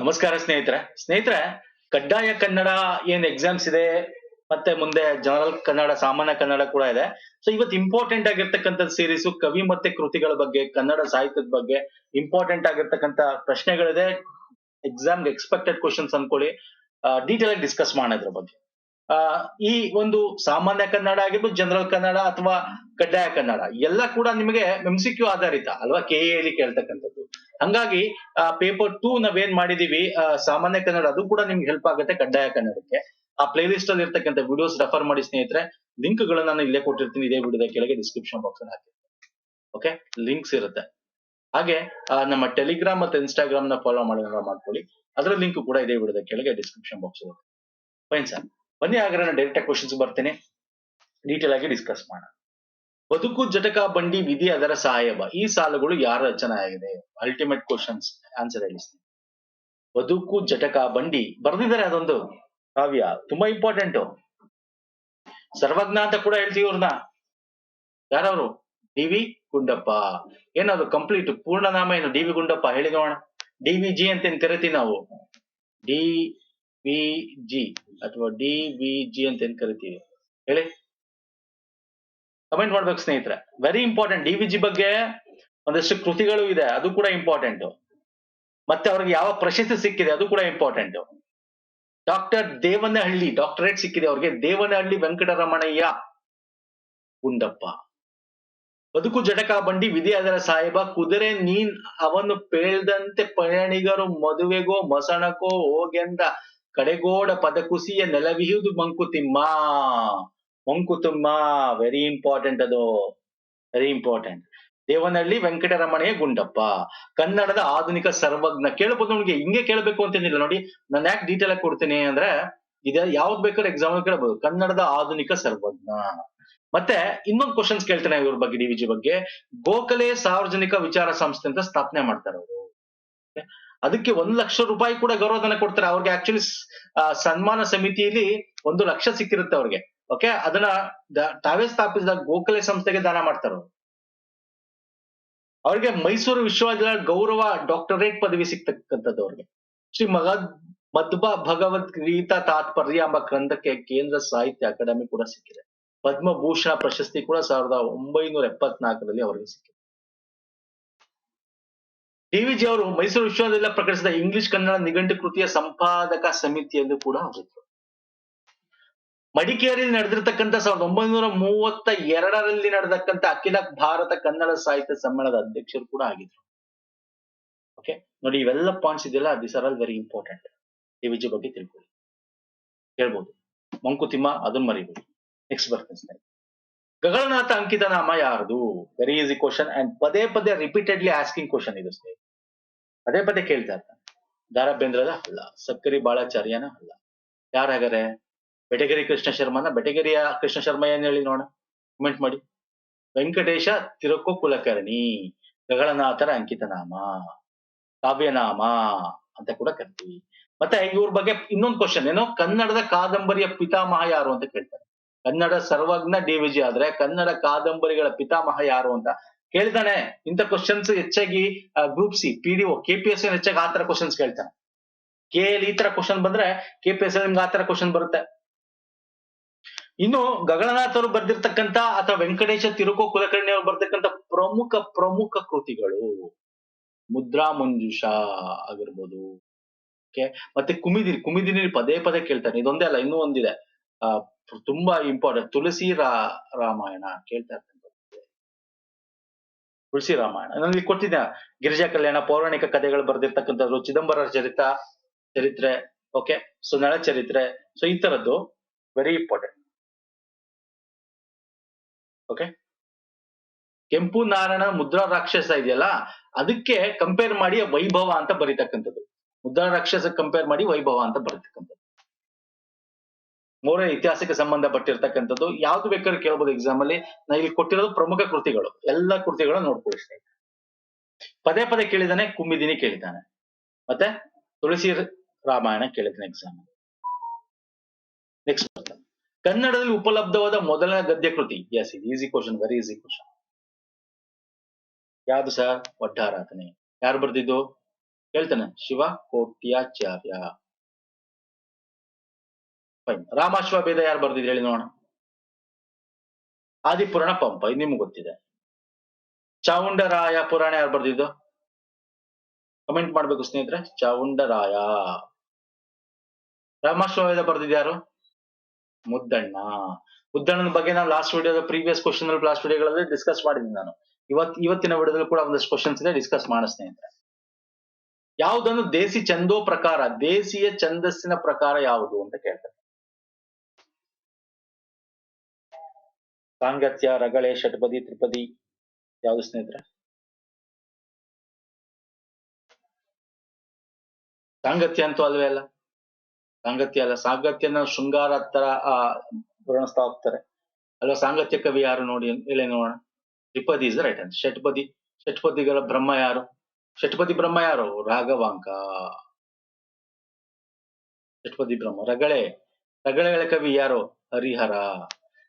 ನಮಸ್ಕಾರ ಸ್ನೇಹಿತರೆ. ಸ್ನೇಹಿತರೆ, ಕಡ್ಡಾಯ ಕನ್ನಡ ಏನ್ ಎಕ್ಸಾಮ್ಸ್ ಇದೆ, ಮತ್ತೆ ಮುಂದೆ ಜನರಲ್ ಕನ್ನಡ, ಸಾಮಾನ್ಯ ಕನ್ನಡ ಕೂಡ ಇದೆ. ಸೊ ಇವತ್ತು ಇಂಪಾರ್ಟೆಂಟ್ ಆಗಿರ್ತಕ್ಕಂಥ ಸೀರೀಸ್ ಕವಿ ಮತ್ತೆ ಕೃತಿಗಳ ಬಗ್ಗೆ, ಕನ್ನಡ ಸಾಹಿತ್ಯದ ಬಗ್ಗೆ ಇಂಪಾರ್ಟೆಂಟ್ ಆಗಿರ್ತಕ್ಕಂಥ ಪ್ರಶ್ನೆಗಳಿದೆ. ಎಕ್ಸಾಮ್ ಎಕ್ಸ್ಪೆಕ್ಟೆಡ್ ಕ್ವಶನ್ಸ್ ಅನ್ಕೊಳ್ಳಿ ಡೀಟೇಲ್ ಆಗಿ ಡಿಸ್ಕಸ್ ಮಾಡೋದ್ರ ಬಗ್ಗೆ. ಈ ಒಂದು ಸಾಮಾನ್ಯ ಕನ್ನಡ ಆಗಿರ್ಬೋದು ಜನರಲ್ ಕನ್ನಡ ಅಥವಾ ಕಡ್ಡಾಯ ಕನ್ನಡ ಎಲ್ಲ ಕೂಡ ನಿಮಗೆ ಎಂಸಿಕ್ಯೂ ಆಧಾರಿತ ಅಲ್ವಾ? ಕೆ ಎಲ್ಲಿ ಕೇಳ್ತಕ್ಕಂಥದ್ದು. ಹಂಗಾಗಿ ಪೇಪರ್ ಟೂ ನಾವೇನ್ ಮಾಡಿದೀವಿ ಆ, ಸಾಮಾನ್ಯ ಕನ್ನಡ ಅದು ಕೂಡ ನಿಮ್ಗೆ ಹೆಲ್ಪ್ ಆಗುತ್ತೆ ಕಡ್ಡಾಯ ಕನ್ನಡಕ್ಕೆ. ಆ ಪ್ಲೇ ಲಿಸ್ಟ್ ಅಲ್ಲಿ ಇರ್ತಕ್ಕಂಥ ವಿಡಿಯೋಸ್ ರೆಫರ್ ಮಾಡಿ ಸ್ನೇಹಿತರೆ ಲಿಂಕ್ ಗಳನ್ನ ನಾನು ಇಲ್ಲೇ ಕೊಟ್ಟಿರ್ತೀನಿ ಇದೇ ವಿಡಿಯೋದ ಕೆಳಗೆ ಡಿಸ್ಕ್ರಿಪ್ಷನ್ ಬಾಕ್ಸ್ ಅಲ್ಲಿ ಹಾಕಿರ್ತೀನಿ. ಓಕೆ ಲಿಂಕ್ಸ್ ಇರುತ್ತೆ. ಹಾಗೆ ಆ, ನಮ್ಮ ಟೆಲಿಗ್ರಾಮ್ ಮತ್ತೆ ಇನ್ಸ್ಟಾಗ್ರಾಮ್ನ ಫಾಲೋ ಮಾಡಿ ಮಾಡ್ಕೊಳ್ಳಿ. ಅದರ ಲಿಂಕ್ ಕೂಡ ಇದೇ ವಿಡಿಯೋದ ಕೆಳಗೆ ಡಿಸ್ಕ್ರಿಪ್ಷನ್ ಬಾಕ್ಸ್ ಇರುತ್ತೆ. ಫೈನ್ ಸರ್ ಬನ್ನಿ ಹಾಗಾದ್ರೆ ನಾನು ಡೈರೆಕ್ಟ್ ಕ್ವಶನ್ಸ್ ಬರ್ತೇನೆ. ಡೀಟೇಲ್ ಆಗಿ ಡಿಸ್ಕಸ್ ಮಾಡೋಣ. ಬದುಕು, ಜಟಕ, ಬಂಡಿ, ವಿಧಿ, ಅದರ ಸಹಾಯವ ಈ ಸಾಲುಗಳು ಯಾರ ರಚನೆ ಆಗಿದೆ? ಅಲ್ಟಿಮೇಟ್ ಕ್ವಶನ್ಸ್ ಆನ್ಸರ್ ಹೇಳಿಸ್ತೀನಿ ಬದುಕು, ಜಟಕ, ಬಂಡಿ. ಬರ್ದಿದ್ದಾರೆ ಅದೊಂದು ಕಾವ್ಯ. ತುಂಬಾ ಇಂಪಾರ್ಟೆಂಟ್ ಸರ್ವಜ್ಞ ಅಂತ ಕೂಡ ಹೇಳ್ತೀವಿ ಅವ್ರನ್ನ ಯಾರವರು? D V Gundappa. ಏನದು ಕಂಪ್ಲೀಟ್ ಪೂರ್ಣ ನಾಮ ಏನು? ಡಿ ವಿ ಗುಂಡಪ್ಪ ಹೇಳಿ ನೋಡೋಣ ಡಿ ವಿ ಜಿ ಅಂತ ಏನ್ ಕರಿತೀವಿ ನಾವು? ಡಿ ವಿ ಜಿ ಅಥವಾ ಡಿ ವಿ ಜಿ ಅಂತ ಏನ್ ಕರಿತೀವಿ? ಹೇಳಿ. ಕಮೆಂಟ್ ಮಾಡ್ಬೇಕು ಸ್ನೇಹಿತರೆ. Very important D V G ಬಗ್ಗೆ ಒಂದಷ್ಟು ಕೃತಿಗಳು ಇದೆ. ಅದು ಕೂಡ ಇಂಪಾರ್ಟೆಂಟ್ ಮತ್ತೆ ಅವ್ರಿಗೆ ಯಾವ ಪ್ರಶಸ್ತಿ ಸಿಕ್ಕಿದೆ, ಅದು ಕೂಡ ಇಂಪಾರ್ಟೆಂಟ್ ಡಾಕ್ಟರ್ ದೇವನಹಳ್ಳಿ ಡಾಕ್ಟರೇಟ್ ಸಿಕ್ಕಿದೆ ಅವ್ರಿಗೆ. ದೇವನಹಳ್ಳಿ ವೆಂಕಟರಮಣಯ್ಯ ಗುಂಡಪ್ಪ. ಬದುಕು ಜಟಕ ಬಂಡಿ ಅದರ ಸಾಹೇಬ, ಕುದುರೆ ನೀನ್ ಅವನು ಪೇಳ್ದಂತೆ ಪಯಣಿಗರು ಮದುವೆಗೋ ಮಸಣಕೋ ಹೋಗೆಂದ. ಕಡೆಗೋಡ ಪದಕುಸಿಯ ನೆಲವಿಹುದು ಮಂಕುತಿಮ್ಮ. ಮಂಕುತಿಮ್ಮ ವೆರಿ ಇಂಪಾರ್ಟೆಂಟ್ ಅದು. Very important Devanahalli Venkataramanaiah Gundappa. ಕನ್ನಡದ ಆಧುನಿಕ ಸರ್ವಜ್ಞ. ಕೇಳಬಹುದು ನಿಮಗೆ, ಹಿಂಗೆ ಕೇಳಬೇಕು ಅಂತೇನಿಲ್ಲ ನೋಡಿ. ನಾನು ಯಾಕೆ ಡೀಟೇಲ್ ಆಗಿ ಕೊಡ್ತೀನಿ ಅಂದ್ರೆ, ಇದ ಯಾವ್ದು ಬೇಕಾದ್ರೆ ಎಕ್ಸಾಮ್ ಕೇಳಬಹುದು ಕನ್ನಡದ ಆಧುನಿಕ ಸರ್ವಜ್ಞ. ಮತ್ತೆ ಇನ್ನೊಂದು ಕ್ವಶನ್ಸ್ ಕೇಳ್ತೇನೆ ಇವ್ರ ಬಗ್ಗೆ, ಡಿ ವಿಜಿ ಬಗ್ಗೆ. ಗೋಖಲೆ ಸಾರ್ವಜನಿಕ ವಿಚಾರ ಸಂಸ್ಥೆ ಅಂತ ಸ್ಥಾಪನೆ ಮಾಡ್ತಾರೆ ಅವರು. ಅದಕ್ಕೆ ಒಂದ್ ಲಕ್ಷ ರೂಪಾಯಿ ಕೂಡ ಗೌರವಧನ ಕೊಡ್ತಾರೆ. ಅವ್ರಿಗೆ ಆಕ್ಚುಲಿ ಸನ್ಮಾನ ಸಮಿತಿಯಲ್ಲಿ ಒಂದು ಲಕ್ಷ ಸಿಕ್ಕಿರುತ್ತೆ ಅವ್ರಿಗೆ. ಓಕೆ ಅದನ್ನ ತಾವೇ ಸ್ಥಾಪಿಸಿದ ಗೋಖಲೆ ಸಂಸ್ಥೆಗೆ ದಾನ ಮಾಡ್ತಾರೆ ಅವ್ರು. ಅವ್ರಿಗೆ ಮೈಸೂರು ವಿಶ್ವವಿದ್ಯಾಲಯ ಗೌರವ ಡಾಕ್ಟರೇಟ್ ಪದವಿ ಸಿಗ್ತಕ್ಕಂಥದ್ದು ಅವ್ರಿಗೆ. ಶ್ರೀ ಮಗದ್ ಮಧ್ವ ಭಗವದ್ಗೀತಾ ತಾತ್ಪರ್ಯ ಎಂಬ ಗ್ರಂಥಕ್ಕೆ ಕೇಂದ್ರ ಸಾಹಿತ್ಯ ಅಕಾಡೆಮಿ ಕೂಡ ಸಿಕ್ಕಿದೆ. ಪದ್ಮಭೂಷಣ ಪ್ರಶಸ್ತಿ ಕೂಡ ಸಾವಿರದ ಒಂಬೈನೂರ ಎಪ್ಪತ್ನಾಲ್ಕರಲ್ಲಿ ಅವರಿಗೆ ಸಿಕ್ಕಿದೆ. ಡಿವಿಜಿ ಅವರು ಮೈಸೂರು ವಿಶ್ವವಿದ್ಯಾಲಯ ಪ್ರಕಟಿಸಿದ ಇಂಗ್ಲಿಷ್ ಕನ್ನಡ ನಿಘಂಟು ಕೃತಿಯ ಸಂಪಾದಕ ಸಮಿತಿಯಲ್ಲೂ ಕೂಡ ಆಗಿದ್ರು ಮಡಿಕೇರಿಯಲ್ಲಿ ನಡೆದಿರ್ತಕ್ಕಂಥ ಸಾವಿರದ ಒಂಬೈನೂರ ಮೂವತ್ತ ಎರಡರಲ್ಲಿ ನಡೆದಕ್ಕಂಥ ಅಖಿಲ ಭಾರತ ಕನ್ನಡ ಸಾಹಿತ್ಯ ಸಮ್ಮೇಳನದ ಅಧ್ಯಕ್ಷರು ಕೂಡ ಆಗಿದ್ರು. ಓಕೆ ನೋಡಿ, ಇವೆಲ್ಲ ಪಾಯಿಂಟ್ಸ್ ಇದೆಯಲ್ಲ this are all very important DVG ಬಗ್ಗೆ ತಿಳ್ಕೊಳ್ಳಿ. ಹೇಳ್ಬೋದು. ಮಂಕುತಿಮ್ಮ ಅದನ್ನ ಮರಿಬೋದು ನೆಕ್ಸ್ಟ್ ಬರ್ತೀನಿ ಸ್ನೇಹಿತರೆ. ಗಗನನಾಥ ಅಂಕಿತ ನಾಮ ಯಾರ್ದು? ವೆರಿ ಈಸಿ ಕ್ವಶನ್ ಅಂಡ್ ಪದೇ ಪದೇ ರಿಪೀಟೆಡ್ಲಿ ಆಸ್ಕಿಂಗ್ ಕ್ವಶನ್ ಇದು ಸ್ನೇಹಿತರೆ. ಪದೇ ಪದೇ ಕೇಳ್ತಾ ಇರ್ತಾನೆ ದಾರಬೇಂದ್ರದ ಅಲ್ಲ ಸಕ್ಕರಿ ಬಾಳಾಚಾರ್ಯನ ಅಲ್ಲ ಯಾರಾಗಾರೆ ಬೆಟಗೇರಿ ಕೃಷ್ಣ ಶರ್ಮನ, ಬೆಟಗೇರಿಯ ಕೃಷ್ಣ ಶರ್ಮ ಏನ್ ಹೇಳಿ ನೋಡ ಕಮೆಂಟ್ ಮಾಡಿ. ವೆಂಕಟೇಶ ತಿರುಕೋ ಕುಲಕರ್ಣಿ ಗಗಳನಾಥರ ಅಂಕಿತ ನಾಮ ಕಾವ್ಯನಾಮ ಅಂತ ಕೂಡ ಕರಿತೀವಿ. ಮತ್ತೆ ಇವ್ರ ಬಗ್ಗೆ ಇನ್ನೊಂದು ಕ್ವಶನ್ ಏನೋ ಕನ್ನಡದ ಕಾದಂಬರಿಯ ಪಿತಾಮಹ ಯಾರು ಅಂತ ಕೇಳ್ತಾರೆ. ಕನ್ನಡ ಸರ್ವಜ್ಞ ಡಿ ವಿಜಿ ಆದ್ರೆ ಕನ್ನಡ ಕಾದಂಬರಿಗಳ ಪಿತಾಮಹ ಯಾರು ಅಂತ ಕೇಳ್ತಾನೆ. ಇಂಥ ಕ್ವಶನ್ಸ್ ಹೆಚ್ಚಾಗಿ group C P D O K P S ಹೆಚ್ಚಾಗಿ ಆತರ ಕ್ವಶನ್ಸ್ ಕೇಳ್ತಾನೆ. ಕೆ ಎಲ್ ಈ ತರ ಕ್ವಶನ್ ಬಂದ್ರೆ ಕೆ ಪಿ ಎಸ್ ನಿಮ್ಗೆ ಆತರ ಕ್ವಶನ್ ಬರುತ್ತೆ. ಇನ್ನು ಗಗನನಾಥ್ ಅವರು ಬರ್ದಿರ್ತಕ್ಕಂತ ಅಥವಾ ವೆಂಕಟೇಶ ತಿರುಕೋ ಕುಲಕರ್ಣಿ ಅವರು ಬರ್ತಕ್ಕಂತ ಪ್ರಮುಖ ಪ್ರಮುಖ ಕೃತಿಗಳು ಮುದ್ರಾ ಮಂಜುಷ ಆಗಿರ್ಬೋದು. ಓಕೆ ಮತ್ತೆ ಕುಮಿದಿರಿ ಕುಮಿದಿನಿ ಪದೇ ಪದೇ ಕೇಳ್ತಾನೆ. ಇದೊಂದೇ ಅಲ್ಲ, ಇನ್ನೂ ಒಂದಿದೆ. ತುಂಬಾ ಇಂಪಾರ್ಟೆಂಟ್ ತುಳಸಿ ರಾಮಾಯಣ ಕೇಳ್ತಾ ಇರ್ತಾನೆ. ತುಳಸಿ ರಾಮಾಯಣ ನಾನು ಕೊಟ್ಟಿದ್ದೆ ಗಿರಿಜಾ ಕಲ್ಯಾಣ ಪೌರಾಣಿಕ ಕಥೆಗಳು ಬರೆದಿರ್ತಕ್ಕಂಥದ್ದು ಚಿದಂಬರ ಚರಿತ, ಚರಿತ್ರೆ ಓಕೆ ಸೊ ನಳ ಚರಿತ್ರೆ. ಸೊ ಈ ತರದ್ದು ವೆರಿ ಇಂಪಾರ್ಟೆಂಟ್ ಓಕೆ ಕೆಂಪು ನಾರಾಯಣ ಮುದ್ರಾ ರಾಕ್ಷಸ ಇದೆಯಲ್ಲ, ಅದಕ್ಕೆ ಕಂಪೇರ್ ಮಾಡಿ ವೈಭವ ಅಂತ ಬರೀತಕ್ಕಂಥದ್ದು. ಮುದ್ರಾ ರಾಕ್ಷಸ ಕಂಪೇರ್ ಮಾಡಿ ವೈಭವ ಅಂತ ಬರೀತಕ್ಕಂಥದ್ದು. ಮೂರೇ ಇತಿಹಾಸಕ್ಕೆ ಸಂಬಂಧಪಟ್ಟಿರ್ತಕ್ಕಂಥದ್ದು. ಯಾವ್ದು ಬೇಕಾದ್ರೆ ಕೇಳ್ಬೋದು ಎಕ್ಸಾಮ್ ಅಲ್ಲಿ. ನಾ ಇಲ್ಲಿ ಕೊಟ್ಟಿರೋದು ಪ್ರಮುಖ ಕೃತಿಗಳು. ಎಲ್ಲ ಕೃತಿಗಳನ್ನ ನೋಡ್ಕೊಳ್ಳಿ ಸ್ನೇಹಿತರೆ. ಪದೇ ಪದೇ ಕೇಳಿದಾನೆ ಕುಮ್ಮಿದಿನಿ ಕೇಳಿದ್ದಾನೆ ಮತ್ತೆ ತುಳಸಿ ರಾಮಾಯಣ ಕೇಳಿದ್ದಾನೆ ಎಕ್ಸಾಮ್ ನೆಕ್ಸ್ಟ್ ಕನ್ನಡದಲ್ಲಿ ಉಪಲಬ್ಧವಾದ ಮೊದಲನೇ ಗದ್ಯ ಕೃತಿ. ಎಸ್ ಇದು easy question very easy question ಯಾವ್ದು ಸರ್ ಒಟ್ಟಾರಾಧನೆ ಯಾರು ಬರ್ದಿದ್ದು? ಹೇಳ್ತಾನೆ. ಶಿವ ಕೋಟ್ಯಾಚಾರ್ಯ. ಫೈನ್ ರಾಮಾಶ್ವಭೇದ ಯಾರು ಬರ್ದಿದ್ರು ಹೇಳಿ ನೋಡೋಣ. ಆದಿಪುರಾಣ ಪಂಪ, ಇದು ನಿಮ್ಗೆ ಗೊತ್ತಿದೆ. ಚಾವುಂಡರಾಯ ಪುರಾಣ ಯಾರು ಬರ್ದಿದ್ದು? ಕಮೆಂಟ್ ಮಾಡ್ಬೇಕು ಸ್ನೇಹಿತರೆ. ಚಾವುಂಡರಾಯ. ರಾಮಾಶ್ವವೇದ ಬರ್ದಿದ್ಯಾರು ಮುದ್ದಣ್ಣ. ಮುದ್ದಣ್ಣನ ಬಗ್ಗೆ ನಾವು ಲಾಸ್ಟ್ ವಿಡಿಯೋದ ಪ್ರೀವಿಯಸ್ ಕ್ವಶನ್ ಲಾಸ್ಟ್ ವಿಡಿಯೋಗಳಲ್ಲಿ ಡಿಸ್ಕಸ್ ಮಾಡಿದ್ದೀನಿ ನಾನು. ಇವತ್, ಇವತ್ತಿನ ವಿಡಿಯೋದಲ್ಲಿ ಕೂಡ ಒಂದಷ್ಟು ಕ್ವಶನ್ಸ್ ಇದೆ ಡಿಸ್ಕಸ್ ಮಾಡೋಣ ಸ್ನೇಹಿತರೆ. ಯಾವುದನ್ನು ದೇಸಿ ಚಂದೋ ಪ್ರಕಾರ, ದೇಸಿಯ ಛಂದಸ್ಸಿನ ಪ್ರಕಾರ ಯಾವುದು ಅಂತ ಕೇಳ್ತಾರೆ ಸಾಂಗತ್ಯ, ರಗಳೆ, ಷಟ್ಪದಿ, ತ್ರಿಪದಿ, ಯಾವುದು ಸ್ನೇಹಿತರೆ? ಸಾಂಗತ್ಯ ಅಂತೂ ಅಲ್ವೇ ಅಲ್ಲ. ಸಾಂಗತ್ಯ ಅಲ್ಲ. ಸಾಂಗತ್ಯನ ಶೃಂಗಾರ ತರ ಆ, ವರ್ಣಿಸ್ತಾ ಹೋಗ್ತಾರೆ. ಅಲ್ವಾ? ಸಾಂಗತ್ಯ ಕವಿ ಯಾರು ನೋಡಿ ಹೇಳಿ ನೋಡೋಣ. ತ್ರಿಪದಿ ಇಸ್ ರೈಟ್ ಅಂತ ಷಟ್ಪದಿ, ಷಟ್ಪದಿಗಳ ಬ್ರಹ್ಮ ಯಾರು? ಷಟ್ಪದಿ ಬ್ರಹ್ಮ ಯಾರು? ರಾಘವಾಂಕ. ಷಟ್ಪದಿ ಬ್ರಹ್ಮ. ರಗಳೆ. ರಗಳೆಗಳ ಕವಿ ಯಾರು? ಹರಿಹರ.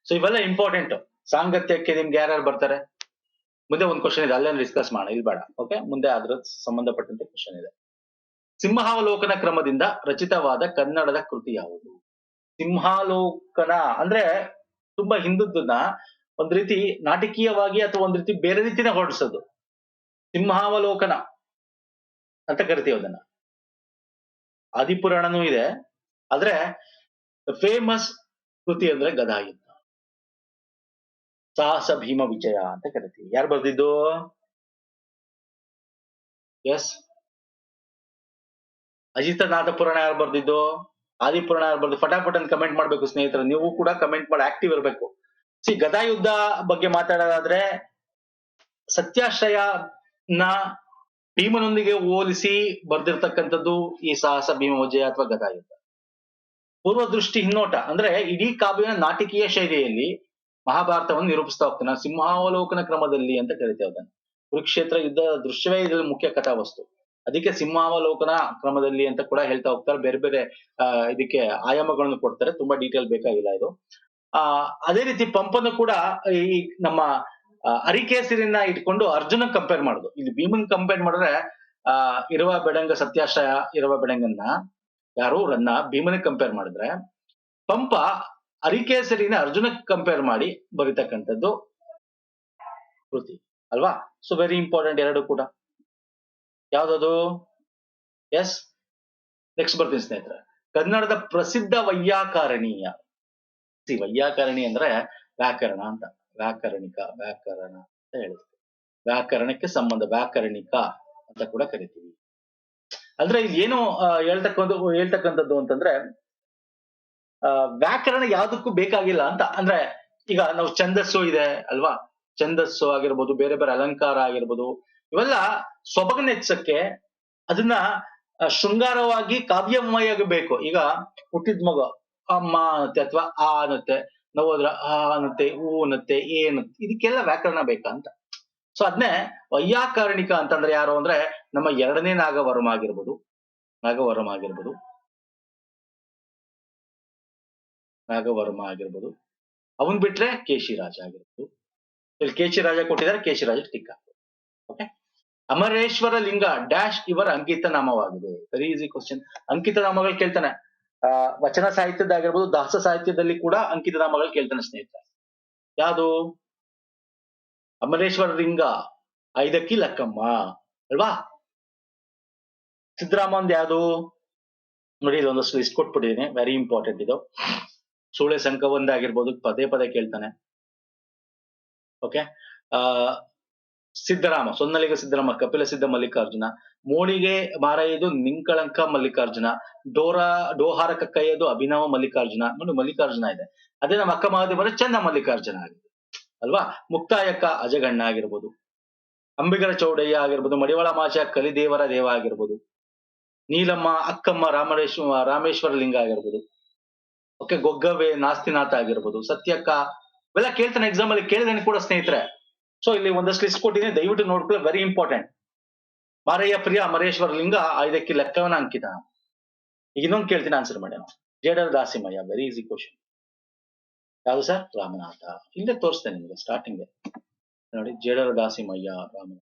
ಸೊ ಇವೆಲ್ಲ ಇಂಪಾರ್ಟೆಂಟ್ ಸಾಂಗತ್ಯಕ್ಕೆ ನಿಮ್ಗೆ ಯಾರ್ಯಾರು ಬರ್ತಾರೆ? ಮುಂದೆ ಒಂದು ಕ್ವಶನ್ ಇದೆ ಅಲ್ಲೇ ಡಿಸ್ಕಸ್ ಮಾಡೋಣ, ಇಲ್ಲಿ ಬೇಡ. ಓಕೆ ಮುಂದೆ ಅದ್ರ ಸಂಬಂಧಪಟ್ಟಂತೆ ಕ್ವಶನ್ ಇದೆ. ಸಿಂಹಾವಲೋಕನ ಕ್ರಮದಿಂದ ರಚಿತವಾದ ಕನ್ನಡದ ಕೃತಿ ಯಾವುದು? ಸಿಂಹಾಲೋಕನ ಅಂದ್ರೆ ತುಂಬಾ ಹಿಂದದ್ದನ್ನ ಒಂದ್ ರೀತಿ ನಾಟಕೀಯವಾಗಿ ಅಥವಾ ಒಂದ್ ರೀತಿ ಬೇರೆ ರೀತಿನೇ ಹೊರಡಿಸೋದು. ಸಿಂಹಾವಲೋಕನ ಅಂತ ಕರಿತೀವಿ ಅದನ್ನ. ಆದಿಪುರಾಣನೂ ಇದೆ. ಆದ್ರೆ ಫೇಮಸ್ ಕೃತಿ ಅಂದ್ರೆ ಗದಾಯುದ್ಧ ಸಾಹಸ ಭೀಮ ವಿಜಯ ಅಂತ ಕರಿತೀವಿ. ಯಾರು ಬರ್ದಿದ್ದು? ಎಸ್. ಅಜಿತನಾಥ ಪುರಾಣ ಯಾರು ಬರ್ದಿದ್ದು? ಆದಿಪುರಾಣ ಯಾರು ಬರ್ದು ಫಟಾಫಟ್ ಕಮೆಂಟ್ ಮಾಡ್ಬೇಕು ಸ್ನೇಹಿತರೆ. ನೀವು ಕೂಡ ಕಮೆಂಟ್ ಮಾಡಿ ಆಕ್ಟಿವ್ ಇರಬೇಕು. ಸಿ, ಗದಾಯುದ್ಧ ಬಗ್ಗೆ ಮಾತಾಡೋದಾದ್ರೆ ಸತ್ಯಾಶ್ರಯ ನ ಭೀಮನೊಂದಿಗೆ ಹೋಲಿಸಿ ಬರ್ದಿರ್ತಕ್ಕಂಥದ್ದು ಈ ಸಾಹಸ ಭೀಮ ವಿಜಯ ಅಥವಾ ಗದಾಯುದ್ಧ. ಪೂರ್ವ ದೃಷ್ಟಿ ಹಿನ್ನೋಟ ಅಂದ್ರೆ ಇಡೀ ಕಾವ್ಯನ ನಾಟಕೀಯ ಶೈಲಿಯಲ್ಲಿ ಮಹಾಭಾರತವನ್ನು ನಿರೂಪಿಸ್ತಾ ಹೋಗ್ತಾನೆ. ಸಿಂಹಾವಲೋಕನ ಕ್ರಮದಲ್ಲಿ ಅಂತ ಕರಿತೇವೆ ಅದನ್ನ ಕುರುಕ್ಷೇತ್ರ ಯುದ್ಧ ದೃಶ್ಯವೇ ಇದ್ರಲ್ಲಿ ಮುಖ್ಯ ಕಥಾವಸ್ತು. ಅದಕ್ಕೆ ಸಿಂಹಾವಲೋಕನ ಕ್ರಮದಲ್ಲಿ ಅಂತ ಕೂಡ ಹೇಳ್ತಾ ಹೋಗ್ತಾರೆ. ಬೇರೆ ಬೇರೆ ಇದಕ್ಕೆ ಆಯಾಮಗಳನ್ನು ಕೊಡ್ತಾರೆ. ತುಂಬಾ ಡೀಟೇಲ್ ಬೇಕಾಗಿಲ್ಲ ಇದು. ಆ, ಅದೇ ರೀತಿ ಪಂಪನ್ನು ಕೂಡ ಈ ನಮ್ಮ ಅರಿಕೇಸರಿನ ಇಟ್ಕೊಂಡು ಅರ್ಜುನ ಕಂಪೇರ್ ಮಾಡುದು. ಇಲ್ಲಿ ಭೀಮನ್ ಕಂಪೇರ್ ಮಾಡಿದ್ರೆ, ಆ, ಇರುವ ಬೆಡಂಗ ಸತ್ಯಾಶ್ರಯ, ಇರುವ ಬೆಡಂಗನ್ನ ಯಾರು, ರನ್ನ ಭೀಮನಿಗೆ ಕಂಪೇರ್ ಮಾಡಿದ್ರೆ, ಪಂಪ ಅರಿಕೇಸರಿನ ಅರ್ಜುನ ಕಂಪೇರ್ ಮಾಡಿ ಬರಿತಕ್ಕಂಥದ್ದು ಕೃತಿ. ಅಲ್ವಾ? ಸೊ ವೆರಿ ಇಂಪಾರ್ಟೆಂಟ್ ಎರಡು ಕೂಡ. ಯಾವ್ದದು? ಎಸ್ ನೆಕ್ಸ್ಟ್ ಬರ್ತೀನಿ ಸ್ನೇಹಿತರೆ. ಕನ್ನಡದ ಪ್ರಸಿದ್ಧ ವೈಯಾಕರಣೀಯ. ಸಿ ವೈಯಾಕರಣಿ ಅಂದ್ರೆ ವ್ಯಾಕರಣ ಅಂತ. ವ್ಯಾಕರಣಿಕ, ವ್ಯಾಕರಣ ಅಂತ ಹೇಳಿದ್ರು ವ್ಯಾಕರಣಕ್ಕೆ ಸಂಬಂಧ, ವ್ಯಾಕರಣಿಕ ಅಂತ ಕೂಡ ಕರಿತೀವಿ. ಅಂದ್ರೆ ಇಲ್ಲಿ ಏನು ಹೇಳ್ತಕ್ಕಂಥ, ಹೇಳ್ತಕ್ಕಂಥದ್ದು ಅಂತಂದ್ರೆ ವ್ಯಾಕರಣ ಯಾವ್ದಕ್ಕೂ ಬೇಕಾಗಿಲ್ಲ ಅಂತ. ಅಂದ್ರೆ ಈಗ ನಾವು ಛಂದಸ್ಸು ಇದೆ ಅಲ್ವಾ? ಛಂದಸ್ಸು ಆಗಿರ್ಬೋದು, ಬೇರೆ ಬೇರೆ ಅಲಂಕಾರ ಆಗಿರ್ಬೋದು. ಇವೆಲ್ಲ ಸೊಬಗನ್ನ ಹೆಚ್ಚಕ್ಕೆ ಅದನ್ನ ಶೃಂಗಾರವಾಗಿ ಕಾವ್ಯಮಯ ಬೇಕು ಈಗ ಹುಟ್ಟಿದ ಮಗು, ಅಮ್ಮ ಅನ್ನತ್ತೆ ಅಥವಾ ಆ ಅನ್ನತ್ತೆ, ನಾವು ಹೋದ್ರ ಆ ಅನ್ನತ್ತೆ ಊ ಅನ್ನತ್ತೆ ಏ ಅನ್ನತ್ತೆ, ಇದಕ್ಕೆಲ್ಲ ವ್ಯಾಕರಣ ಬೇಕಂತ. ಸೊ ಅದನ್ನೇ ವೈಯಾಕರಣಿಕ ಅಂತಂದ್ರೆ ಯಾರು ಅಂದ್ರೆ ನಮ್ಮ ಎರಡನೇ ನಾಗವರ್ಮ ಆಗಿರ್ಬೋದು. ನಾಗವರ್ಮ ಆಗಿರ್ಬೋದು. ನಾಗವರ್ಮ ಆಗಿರ್ಬೋದು. ಅವನ್ ಬಿಟ್ರೆ ಕೇಶಿರಾಜ ಆಗಿರ್ಬೋದು. ಇಲ್ಲಿ ಕೇಶಿರಾಜ ಕೊಟ್ಟಿದ್ದಾರೆ ಕೇಶಿರಾಜ ಆಗ್ತದೆ ಓಕೆ ಅಮರೇಶ್ವರ ಲಿಂಗ ಡ್ಯಾಶ್ ಇವರ ಅಂಕಿತ ನಾಮವಾಗಿದೆ. ವೆರಿ ಈಸಿ ಕ್ವಶನ್ ಅಂಕಿತ ನಾಮಗಳು ಕೇಳ್ತಾನೆ. ವಚನ ಸಾಹಿತ್ಯದಾಗಿರ್ಬೋದು ದಾಸ ಸಾಹಿತ್ಯದಲ್ಲಿ ಕೂಡ ಅಂಕಿತ ನಾಮಗಳು ಕೇಳ್ತಾನೆ ಸ್ನೇಹಿತರೆ. ಯಾವುದು? ಅಮರೇಶ್ವರ ಲಿಂಗ, ಐದಕ್ಕಿ ಲಕ್ಕಮ್ಮ, ಅಲ್ವಾ? ಸಿದ್ದರಾಮಂದ್ ಯಾವುದು? ನೋಡಿ, ಇದೊಂದಷ್ಟು ಲಿಸ್ಟ್ ಕೊಟ್ಬಿಟ್ಟಿದ್ದೀನಿ ವೆರಿ ಇಂಪಾರ್ಟೆಂಟ್ ಇದು. ಸೂಳೆ ಸಂಕ ಆಗಿರ್ಬೋದು ಪದೇ ಪದೇ ಕೇಳ್ತಾನೆ. ಓಕೆ ಆ, ಸಿದ್ದರಾಮ, ಸೊನ್ನಲಿಗ ಸಿದ್ದರಾಮ, ಕಪಿಲ ಸಿದ್ಧ ಮಲ್ಲಿಕಾರ್ಜುನ ಮೋಳಿಗೆ ಮಾರಾಯದು ನಿಂಕಳಂಕ ಮಲ್ಲಿಕಾರ್ಜುನ, ಡೋರಾ ಡೋಹಾರ ಕಕ್ಕಯ್ಯದು ಅಭಿನವ ಮಲ್ಲಿಕಾರ್ಜುನ, ನೋಡಿ ಮಲ್ಲಿಕಾರ್ಜುನ ಇದೆ. ಅದೇ ನಮ್ಮ ಅಕ್ಕ ಮಹಾದೇವರ ಚಂದ ಮಲ್ಲಿಕಾರ್ಜುನ ಆಗಿದೆ ಅಲ್ವಾ? ಮುಕ್ತಾಯಕ್ಕ ಅಜಗಣ್ಣ ಆಗಿರ್ಬೋದು. ಅಂಬಿಗರ ಚೌಡಯ್ಯ ಆಗಿರ್ಬೋದು, ಮಡಿವಾಳ ಮಾಚ ಕಲಿದೇವರ ದೇವ ಆಗಿರ್ಬೋದು. ನೀಲಮ್ಮ, ಅಕ್ಕಮ್ಮ ರಾಮರೇಶ್ವ ರಾಮೇಶ್ವರ ಲಿಂಗ ಆಗಿರ್ಬೋದು. ಓಕೆ ಗೊಗ್ಗವೆ ನಾಸ್ತಿನಾಥ ಆಗಿರ್ಬೋದು ಸತ್ಯಕ್ಕ ಇವೆಲ್ಲ ಕೇಳ್ತಾನೆ ಎಕ್ಸಾಮ್ ಅಲ್ಲಿ, ಕೇಳಿದೇನೆ ಕೂಡ ಸ್ನೇಹಿತರೆ. ಸೊ ಇಲ್ಲಿ ಒಂದಷ್ಟು ಲಿಸ್ಟ್ ಕೊಟ್ಟಿದ್ದೀನಿ. ದಯವಿಟ್ಟು ನೋಡ್ಕೊಳ್ಳಿ ವೆರಿ ಇಂಪಾರ್ಟೆಂಟ್ ಮಾರಯ್ಯ ಪ್ರಿಯ ಅಮರೇಶ್ವರ ಲಿಂಗ ಐದಕ್ಕೆ ಲೆಕ್ಕವನ ಅಂಕಿತ. ಈಗ ಇನ್ನೊಂದು ಕೇಳ್ತೀನಿ ಆನ್ಸರ್ ಮಾಡಿ Jedara Dasimayya very easy question ಯಾವುದು ಸರ್ ರಾಮನಾಥ. ಇಲ್ಲೇ ತೋರಿಸ್ತೇನೆ ಸ್ಟಾರ್ಟಿಂಗ್ ನೋಡಿ ಜೇಡರ ದಾಸಿಮಯ್ಯ, ರಾಮನಾಥ.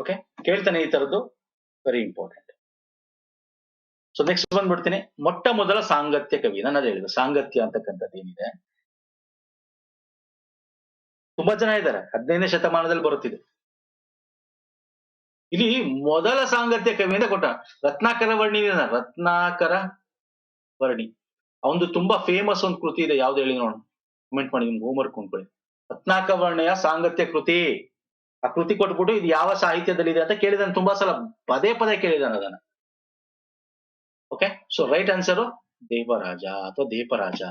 ಓಕೆ ಕೇಳ್ತಾನೆ ಈ ತರದ್ದು ವೆರಿ ಇಂಪಾರ್ಟೆಂಟ್ ಸೊ ನೆಕ್ಸ್ಟ್ ಬಂದ್ಬಿಡ್ತೀನಿ. ಮೊಟ್ಟ ಮೊದಲ ಸಾಂಗತ್ಯ ಕವಿ. ನಾನು ಅದೇ ಸಾಂಗತ್ಯ ಅಂತಕ್ಕಂಥದ್ದು ಏನಿದೆ? ತುಂಬಾ ಜನ ಇದ್ದಾರೆ. ಹದಿನೈದನೇ ಶತಮಾನದಲ್ಲಿ ಬರುತ್ತಿದೆ. ಇಲ್ಲಿ ಮೊದಲ ಸಾಂಗತ್ಯ ಕವಿ ಅಂತ ಕೊಟ್ಟ ರತ್ನಾಕರ ವರ್ಣಿ ರತ್ನಾಕರ ವರ್ಣಿ. ಅವನು ತುಂಬಾ ಫೇಮಸ್ ಒಂದು ಕೃತಿ ಇದೆ. ಯಾವ್ದು ಹೇಳಿ ನೋಡೋಣ. ಕಮೆಂಟ್ ಮಾಡಿ, ನಿಮ್ಗೆ ಹೋಮ್ವರ್ಕ್ ರತ್ನಾಕ ವರ್ಣೆಯ ಸಾಂಗತ್ಯ ಕೃತಿ. ಆ ಕೃತಿ ಕೊಟ್ಬಿಟ್ಟು ಇದು ಯಾವ ಸಾಹಿತ್ಯದಲ್ಲಿ ಇದೆ ಅಂತ ಕೇಳಿದಾನೆ. ತುಂಬಾ ಸಲ ಪದೇ ಪದೇ ಕೇಳಿದಾನೆ ಅದನ್ನ. Okay so right answer Devaraja ಅಥವಾ ದೇಪರಾಜ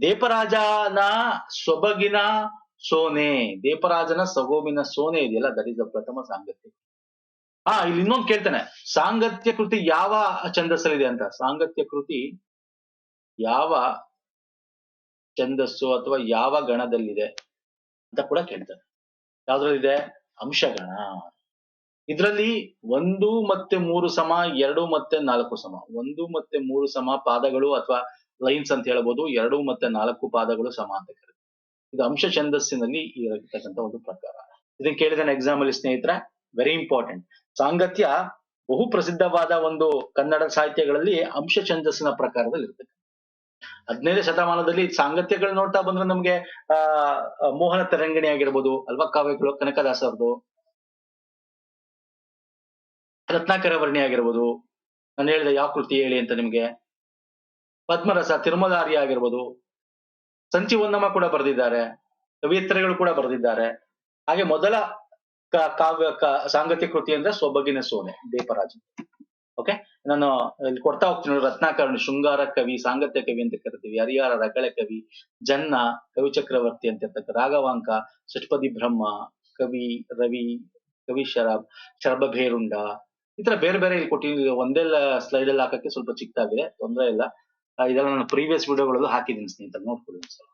ದೇಪರಾಜನ ಸೊಬಗಿನ ಸೋನೆ ದೇಪರಾಜನ ಸಗೋಬಿನ ಸೋನೆ ಇದೆಯಲ್ಲ? ದಟ್ ಇಸ್ ದ ಪ್ರಥಮ ಸಾಂಗತ್ಯ ಹಾ, ಇಲ್ಲಿ ಇನ್ನೊಂದು ಕೇಳ್ತಾನೆ. ಸಾಂಗತ್ಯ ಕೃತಿ ಯಾವ ಛಂದಸ್ಸಲ್ಲಿದೆ ಅಂತ? ಸಾಂಗತ್ಯ ಕೃತಿ ಯಾವ ಛಂದಸ್ಸು ಅಥವಾ ಯಾವ ಗಣದಲ್ಲಿದೆ ಅಂತ ಕೂಡ ಕೇಳ್ತಾನೆ. ಯಾವ್ದ್ರಲ್ಲಿದೆ? ಅಂಶಗಣ. ಇದರಲ್ಲಿ ಒಂದು ಮತ್ತೆ ಮೂರು ಸಮ, ಎರಡು ಮತ್ತೆ ನಾಲ್ಕು ಸಮ. ಒಂದು ಮತ್ತೆ ಮೂರು ಸಮ ಪಾದಗಳು ಅಥವಾ ಲೈನ್ಸ್ ಅಂತ ಹೇಳ್ಬೋದು, ಎರಡು ಮತ್ತೆ ನಾಲ್ಕು ಪಾದಗಳು ಸಮ ಅಂತ ಕರೀತಾರೆ ಇದು ಅಂಶ ಛಂದಸ್ಸಿನಲ್ಲಿ ಇರತಕ್ಕಂತ ಒಂದು ಪ್ರಕಾರ. ಇದನ್ನ ಕೇಳಿದ ಎಕ್ಸಾಮ್ ಅಲ್ಲಿ ಸ್ನೇಹಿತರೆ ವೆರಿ ಇಂಪಾರ್ಟೆಂಟ್ ಸಾಂಗತ್ಯ ಬಹು ಪ್ರಸಿದ್ಧವಾದ ಒಂದು ಕನ್ನಡ ಸಾಹಿತ್ಯಗಳಲ್ಲಿ ಅಂಶ ಛಂದಸ್ಸಿನ ಪ್ರಕಾರದಲ್ಲಿ ಇರ್ತದೆ ಹದಿನೈದನೇ ಶತಮಾನದಲ್ಲಿ ಸಾಂಗತ್ಯಗಳು ನೋಡ್ತಾ ಬಂದ್ರೆ ನಮ್ಗೆ, ಆ, ಮೋಹನ ತರಂಗಿಣಿ ಆಗಿರ್ಬೋದು, ಅಲ್ವಾ ಕಾವ್ಯಗಳು ಕನಕದಾಸರದು ರತ್ನಾಕರ ವರ್ಣಿ ಆಗಿರ್ಬೋದು. ನಾನು ಹೇಳಿದೆ ಯಾವ ಕೃತಿ ಹೇಳಿ ಅಂತ ನಿಮ್ಗೆ. ಪದ್ಮರಸ ತಿರುಮಲಾರಿ ಆಗಿರ್ಬೋದು. ಸಂಚಿವನ್ನಮ್ಮ ಕೂಡ ಬರೆದಿದ್ದಾರೆ. ಕವಿಯತ್ರೆಗಳು ಕೂಡ ಬರೆದಿದ್ದಾರೆ. ಹಾಗೆ ಮೊದಲ ಕಾವ್ಯ ಸಾಂಗತ್ಯ ಕೃತಿ ಅಂದ್ರೆ ಸೊಬಗಿನ ಸೋನೆ, ದೀಪರಾಜ. ಓಕೆ ನಾನು ಇಲ್ಲಿ ಕೊಡ್ತಾ ಹೋಗ್ತೀನಿ ರತ್ನಾಕರ್ಣಿ ಶೃಂಗಾರ ಕವಿ, ಸಾಂಗತ್ಯ ಕವಿ ಅಂತ ಕರಿತೀವಿ. ಹರಿಹರ ರಗಳ ಕವಿ, ಜನ್ನ, ಕವಿ ಚಕ್ರವರ್ತಿ ಅಂತ ಇರ್ತಕ್ಕ ರಾಘವಾಂಕ, ಷಟ್ಪದಿ ಬ್ರಹ್ಮ, ಕವಿ ರವಿ, ಕವಿ ಶರಬ್, ಶರಭ ಭೇರುಂಡ ಈ ತರ ಬೇರೆ ಬೇರೆ ಇಲ್ಲಿ ಕೊಟ್ಟಿದ್ದೀನಿ ಒಂದೇ ಸ್ಲೈಡ್ ಅಲ್ಲಿ ಹಾಕಕ್ಕೆ ಸ್ವಲ್ಪ ಚಿಕ್ಕದಾಗಿದೆ ತೊಂದರೆ ಇಲ್ಲ. ಇದೆಲ್ಲ ನಾನು ಪ್ರೀವಿಯಸ್ ವಿಡಿಯೋಗಳಲ್ಲಿ ಹಾಕಿದ್ದೀನಿ ಸ್ನೇಹಿತರೆ. ನೋಡ್ಕೊಳ್ಳಿ ಒಂದ್ಸಲ.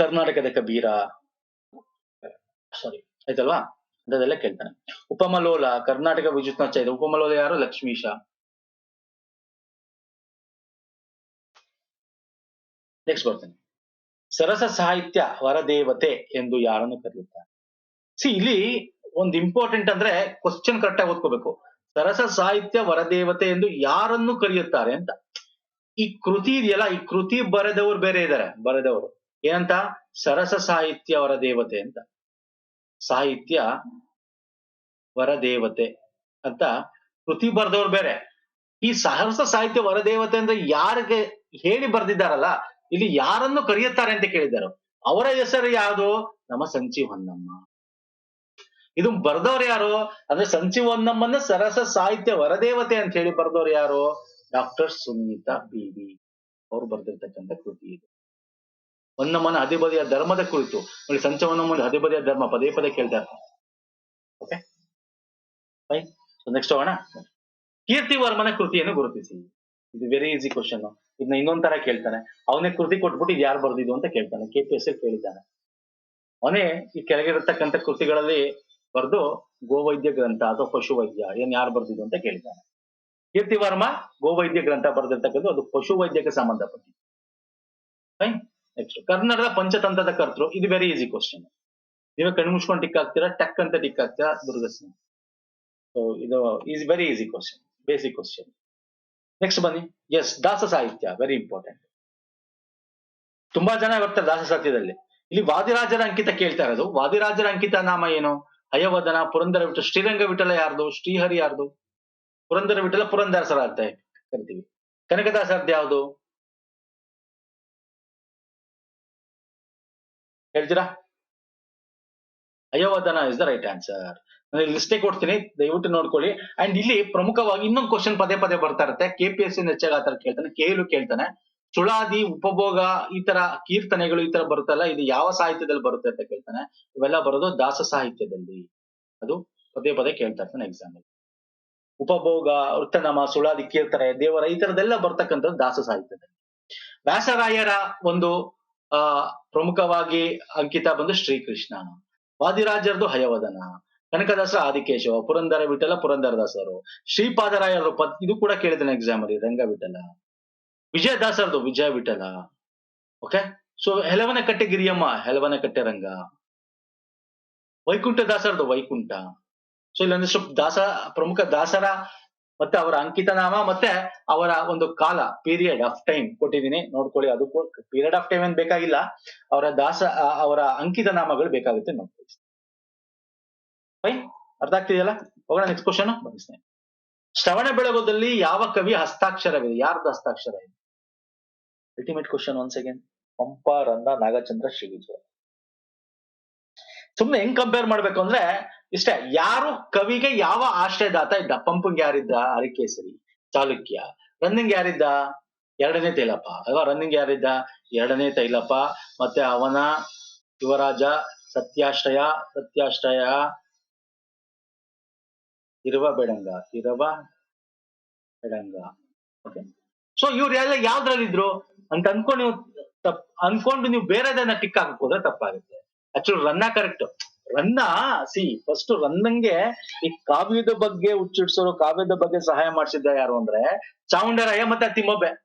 ಕರ್ನಾಟಕದ ಕಬೀರ. ಸಾರಿ ಆಯ್ತಲ್ವಾ? ಅದೆಲ್ಲ ಕೇಳ್ತಾನೆ. ಉಪಮಲೋಲ ಕರ್ನಾಟಕ ವಿದ್ಯುತ್ ಇದೆ. ಉಪಮಲೋಲ ಯಾರು? ಲಕ್ಷ್ಮೀಶ ನೆಕ್ಸ್ಟ್ ಬರ್ತೇನೆ. ಸರಸ ಸಾಹಿತ್ಯ ವರದೇವತೆ ಎಂದು ಯಾರನ್ನು ಕರೆಯುತ್ತಾರೆ? ಸಿ ಇಲ್ಲಿ ಒಂದು ಇಂಪಾರ್ಟೆಂಟ್ ಅಂದ್ರೆ ಕ್ವಶನ್ ಕರೆಕ್ಟ್ ಆಗಿ ಓದ್ಕೋಬೇಕು. ಸರಸ ಸಾಹಿತ್ಯ ವರದೇವತೆ ಎಂದು ಯಾರನ್ನು ಕರೆಯುತ್ತಾರೆ ಅಂತ. ಈ ಕೃತಿ ಇದೆಯಲ್ಲ, ಈ ಕೃತಿ ಬರೆದವರು ಬೇರೆ ಇದ್ದಾರೆ ಬರೆದವರು. ಏನಂತ? ಸರಸ ಸಾಹಿತ್ಯ ವರದೇವತೆ ಅಂತ. ಸಾಹಿತ್ಯ ವರದೇವತೆ ಅಂತ ಕೃತಿ ಬರೆದವ್ರು ಬೇರೆ. ಈ ಸಹರಸ ಸಾಹಿತ್ಯ ವರದೇವತೆ ಅಂದ್ರೆ ಯಾರಿಗೆ ಹೇಳಿ ಬರ್ದಿದ್ದಾರಲ್ಲ, ಇಲ್ಲಿ ಯಾರನ್ನು ಕರೆಯುತ್ತಾರೆ ಅಂತ ಕೇಳಿದ್ದಾರೆ ಅವರ. ಹೆಸರು ಯಾವುದು? ನಮ್ಮ ಸಂಚಿ ಹೊನ್ನಮ್ಮ ಇದು ಬರ್ದವ್ರು ಯಾರು? ಅಂದ್ರೆ ಸಂಚಿ ಒಂದಮ್ಮನ್ನ ಸರಸ ಸಾಹಿತ್ಯ ವರದೇವತೆ ಅಂತ ಹೇಳಿ ಬರ್ದವ್ರು ಯಾರು? ಡಾಕ್ಟರ್ ಸುನೀತಾ ಬಿಬಿ ಅವ್ರು ಬರ್ದಿರ್ತಕ್ಕಂಥ ಕೃತಿ ಇದು. ಹೊನ್ನಮ್ಮನ ಅಧಿಪತಿಯ ಧರ್ಮದ ಕುರಿತು. ನೋಡಿ ಸಂಚ ಹೊನ್ನಮ್ಮನ ಅಧಿಪತಿಯ ಧರ್ಮ ಪದೇ ಪದೇ ಕೇಳ್ತಾ ಇರ್ತಾರೆ. ಓಕೆ ಸೊ ನೆಕ್ಸ್ಟ್ ಹೋಗೋಣ. ಕೀರ್ತಿವರ್ಮನ ಕೃತಿಯನ್ನು ಗುರುತಿಸಿ. ಇದು ವೆರಿ ಈಸಿ ಕ್ವಶನ್ ಇದನ್ನ ಇನ್ನೊಂದ್ ತರ ಕೇಳ್ತಾನೆ. ಅವನೇ ಕೃತಿ ಕೊಟ್ಬಿಟ್ಟು ಇದು ಯಾರು ಬರ್ದಿದ್ದು ಅಂತ ಕೇಳ್ತಾನೆ. ಕೆ ಪಿ ಎಸ್ ಕೇಳಿದ್ದಾನೆ. ಅವನೇ ಈ ಕೆಳಗಿರತಕ್ಕಂಥ ಕೃತಿಗಳಲ್ಲಿ ಬರೆದು ಗೋವೈದ್ಯ ಗ್ರಂಥ ಅಥವಾ ಪಶುವೈದ್ಯ, ಏನ್ ಯಾರು ಬರೆದಿದ್ದು ಅಂತ ಕೇಳಿದ್ದಾನೆ. ಕೀರ್ತಿವರ್ಮ ಗೋವೈದ್ಯ ಗ್ರಂಥ ಬರೆದಿರ್ತಕ್ಕಂಥ ಅದು ಪಶುವೈದ್ಯಕ್ಕೆ ಸಂಬಂಧಪಟ್ಟಿದ್ದು. ಫೈನ್ ನೆಕ್ಸ್ಟ್ ಕನ್ನಡದ ಪಂಚತಂತ್ರದ ಕರ್ತೃ, ಇದು ವೆರಿ ಈಸಿ ಕ್ವಶನ್ ನೀವೇ ಕಣ್ಮುಚ್ಕೊಂಡು ಟಿಕ್ ಹಾಕ್ತೀರಾ? ಟಕ್ ಅಂತ ಟಿಕ್ ಹಾಕ್ತೀರಾ ದುರ್ಗಸಿಂಹ ಸೊ ಇದು is very easy question basic question next ಬನ್ನಿ. ಎಸ್ ದಾಸ ಸಾಹಿತ್ಯ ವೆರಿ ಇಂಪಾರ್ಟೆಂಟ್ ತುಂಬಾ ಜನ ಬರ್ತಾರೆ ದಾಸ ಸಾಹಿತ್ಯದಲ್ಲಿ. ಇಲ್ಲಿ ವಾದಿರಾಜರ ಅಂಕಿತ ಕೇಳ್ತಾ ಇರೋದು. ವಾದಿರಾಜರ ಅಂಕಿತ ನಾಮ ಏನು? ಹಯವದನ ಪುರಂದರ ವಿಠಲ ಶ್ರೀರಂಗ ವಿಠಲ ಯಾರ್ದು? ಶ್ರೀಹರಿ ಯಾರ್ದು? ಪುರಂದರ ವಿಠಲ ಪುರಂದರಸರ ಅಂತ ಕರಿತೀವಿ. ಕನಕದಾಸರ್ದು ಯಾವುದು? ಹೇಳ್ತೀರಾ? ಅಯೋವದನ ಇಸ್ ದ ರೈಟ್ ಆನ್ಸರ್ ನಾನು ಲಿಸ್ಟೇ ಕೊಡ್ತೀನಿ, ದಯವಿಟ್ಟು ನೋಡ್ಕೊಳ್ಳಿ. ಅಂಡ್ ಇಲ್ಲಿ ಪ್ರಮುಖವಾಗಿ ಇನ್ನೊಂದು ಕ್ವಶನ್ ಪದೇ ಪದೇ ಬರ್ತಾ ಇರುತ್ತೆ. ಕೆ ಪಿ ಎಸ್ ಹೆಚ್ಚಾಗಿ ಆತರ ಕೇಳ್ತಾನೆ ಕೇಳು ಕೇಳ್ತಾನೆ. ಸುಳಾದಿ ಉಪಭೋಗ ಈ ತರ ಕೀರ್ತನೆಗಳು ಈ ತರ ಬರುತ್ತಲ್ಲ, ಇದು ಯಾವ ಸಾಹಿತ್ಯದಲ್ಲಿ ಬರುತ್ತೆ ಅಂತ ಕೇಳ್ತಾನೆ. ಇವೆಲ್ಲ ಬರೋದು ದಾಸ ಸಾಹಿತ್ಯದಲ್ಲಿ. ಅದು ಪದೇ ಪದೇ ಕೇಳ್ತಾ ಇರ್ತಾನೆ ಎಕ್ಸಾಮ್ ಉಪಭೋಗ, ವೃತ್ತನಾಮ, ಸುಳಾದಿ, ಕೀರ್ತನೆ, ದೇವರ ಈ ತರದೆಲ್ಲ ಬರ್ತಕ್ಕಂಥದ್ದು ದಾಸ ಸಾಹಿತ್ಯದಲ್ಲಿ. ವ್ಯಾಸರಾಯರ ಒಂದು, ಆ, ಪ್ರಮುಖವಾಗಿ ಅಂಕಿತ ಬಂದು ಶ್ರೀಕೃಷ್ಣ. ವಾದಿರಾಜರದು ಹಯವದನ ಕನಕದಾಸ ಆದಿಕೇಶವ, ಪುರಂದರ ವಿಠಲ, ಪುರಂದರದಾಸರು ಶ್ರೀಪಾದರಾಯರು ಪತ್ ಇದು ಕೂಡ ಕೇಳಿದ್ದೇನೆ ಎಕ್ಸಾಮ್ ಅಲ್ಲಿ ರಂಗ ವಿಠಲ ವಿಜಯದಾಸರದು ವಿಜಯ ವಿಠಲ. ಓಕೆ ಸೊ ಹೆಲವನ ಕಟ್ಟೆ ಗಿರಿಯಮ್ಮ ಹೆಲವನ ಕಟ್ಟೆ ರಂಗ ವೈಕುಂಠದಾಸರದು ವೈಕುಂಠ ಸೊ ಇಲ್ಲೊಂದಿಷ್ಟು ದಾಸ, ಪ್ರಮುಖ ದಾಸರ ಮತ್ತೆ ಅವರ ಅಂಕಿತ ನಾಮ ಮತ್ತೆ ಅವರ ಒಂದು ಕಾಲ ಪೀರಿಯಡ್ ಆಫ್ ಟೈಮ್ ಕೊಟ್ಟಿದ್ದೀನಿ. ನೋಡ್ಕೊಳ್ಳಿ, ಅದು ಪೀರಿಯಡ್ ಆಫ್ ಟೈಮ್ ಏನ್ ಬೇಕಾಗಿಲ್ಲ. ಅವರ ದಾಸ ಅವರ ಅಂಕಿತ ನಾಮಗಳು ಬೇಕಾಗುತ್ತೆ ನೋಡ್ಕೊಳ್ಳಿ. ಫೈನ್ ಅರ್ಥ ಆಗ್ತಿದೆಯಲ್ಲ? ಹೋಗೋಣ ನೆಕ್ಸ್ಟ್ ಕ್ವಶನ್ ಬನ್ನಿ ಶ್ರವಣ ಬೆಳಗೋದಲ್ಲಿ ಯಾವ ಕವಿ ಹಸ್ತಾಕ್ಷರವಿದೆ? ಯಾರ್ದು ಹಸ್ತಾಕ್ಷರ ಇದೆ? Ultimate question once again Pampa ರಂದ Nagachandra Shrivijaya ಸುಮ್ನೆ ಹೆಂಗ್ ಕಂಪೇರ್ ಮಾಡ್ಬೇಕು ಅಂದ್ರೆ, ಇಷ್ಟೇ, ಯಾರು ಕವಿಗೆ ಯಾವ ಆಶ್ರಯದಾತ ಇದ್ದ? ಪಂಪಂಗೆ ಯಾರಿದ್ದ? ಹರಿಕೇಸರಿ. ಚಾಲುಕ್ಯ. ರನ್ನಿಂಗ್ ಯಾರಿದ್ದ? ಎರಡನೇ ತೈಲಪ್ಪ. ಅಲ್ವಾ? ರನ್ನಿಂಗ್ ಯಾರಿದ್ದ? ಎರಡನೇ ತೈಲಪ್ಪ. ಮತ್ತೆ ಅವನ ಯುವರಾಜ ಸತ್ಯಾಶ್ರಯ. ಸತ್ಯಾಶ್ರಯ ಇರುವ ಬೆಡಂಗ. ಇರುವ ಬೆಡಂಗ. ಓಕೆ ಸೊ ಇವ್ರು ಎಲ್ಲ ಯಾವ್ದ್ರಲ್ಲಿದ್ರು? ಅಂತ ಅನ್ಕೊಂಡು ನೀವು ತಪ್, ಅನ್ಕೊಂಡು ನೀವು ಬೇರೆದನ್ನ ಟಿಕ್ ಹಾಕೋದ್ರೆ ತಪ್ಪಾಗುತ್ತೆ. Actually Ranna correct Ranna C first ರನ್ನಂಗೆ ಈ ಕಾವ್ಯದ ಬಗ್ಗೆ ಹುಚ್ಚಿಡ್ಸೋರು, ಕಾವ್ಯದ ಬಗ್ಗೆ ಸಹಾಯ ಮಾಡಿಸಿದ್ದ ಯಾರು ಅಂದ್ರೆ ಚಾಮುಂಡರಾಯ ಮತ್ತೆ ತಿಮ್ಮೊಬ್ಬೆ.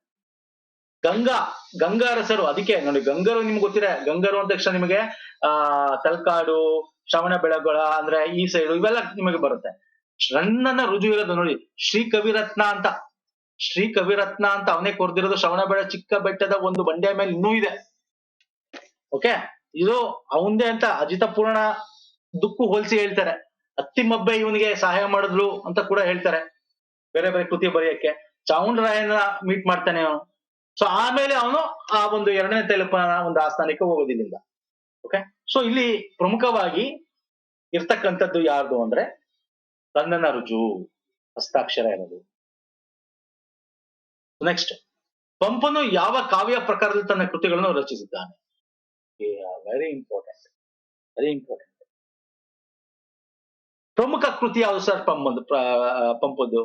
ಗಂಗಾ, ಗಂಗಾರಸರು. ಅದಕ್ಕೆ ನೋಡಿ, ಗಂಗರು ನಿಮ್ಗೆ ಗೊತ್ತಿದೆ. ಗಂಗರು ಅಂದ ತಕ್ಷಣ ನಿಮಗೆ, ಆ, ತಲ್ಕಾಡು, ಶ್ರವಣ ಬೆಳಗೊಳ ಅಂದ್ರೆ ಈ ಸೈಡು ಇವೆಲ್ಲ ನಿಮಗೆ ಬರುತ್ತೆ. ರನ್ನನ ರುಜು ಇರೋದು ನೋಡಿ ಶ್ರೀ ಕವಿರತ್ನ ಅಂತ. ಶ್ರೀ ಕವಿರತ್ನ ಅಂತ ಅವನೇ ಕೊರ್ದಿರೋದು ಶ್ರವಣ ಬೆಳ ಚಿಕ್ಕ ಬೆಟ್ಟದ ಒಂದು ಬಂಡೆಯ ಮೇಲೆ ಇನ್ನೂ ಇದೆ. ಓಕೆ ಇದು ಅವಂದೇ ಅಂತ ಅಜಿತ ಪೂರ್ಣ ದುಕ್ಕು ಹೋಲಿಸಿ ಹೇಳ್ತಾರೆ. ಅತ್ತಿಮಬ್ಬೆ ಇವನಿಗೆ ಸಹಾಯ ಮಾಡಿದ್ರು ಅಂತ ಕೂಡ ಹೇಳ್ತಾರೆ. ಬೇರೆ ಬೇರೆ ಕೃತಿ ಬರೆಯಕ್ಕೆ. ಚಾಮುಂಡರಾಯನ ಮೀಟ್ ಮಾಡ್ತಾನೆ ಅವನು. ಸೊ ಆಮೇಲೆ ಅವನು ಆ ಒಂದು ಎರಡನೇ ತೈಲಪ್ಪನ ಒಂದು ಆಸ್ಥಾನಕ್ಕೆ ಹೋಗೋದಿಲ್ಲ ಓಕೆ ಸೊ ಇಲ್ಲಿ ಪ್ರಮುಖವಾಗಿ ಇರ್ತಕ್ಕಂಥದ್ದು ಯಾರ್ದು ಅಂದ್ರೆ ಕಂದನ ರುಜು, ಹಸ್ತಾಕ್ಷರ ಇರೋದು. ನೆಕ್ಸ್ಟ್ ಪಂಪನು ಯಾವ ಕಾವ್ಯ ಪ್ರಕಾರದಲ್ಲಿ ತನ್ನ ಕೃತಿಗಳನ್ನು ರಚಿಸಿದ್ದಾನೆ? ವೆರಿ ಇಂಪಾರ್ಟೆಂಟ್ ವೆರಿ ಇಂಪಾರ್ಟೆಂಟ್ ಪ್ರಮುಖ ಕೃತಿ ಯಾವುದು ಸರ್ ಪಂಪದು ಪಂಪದ್ದು?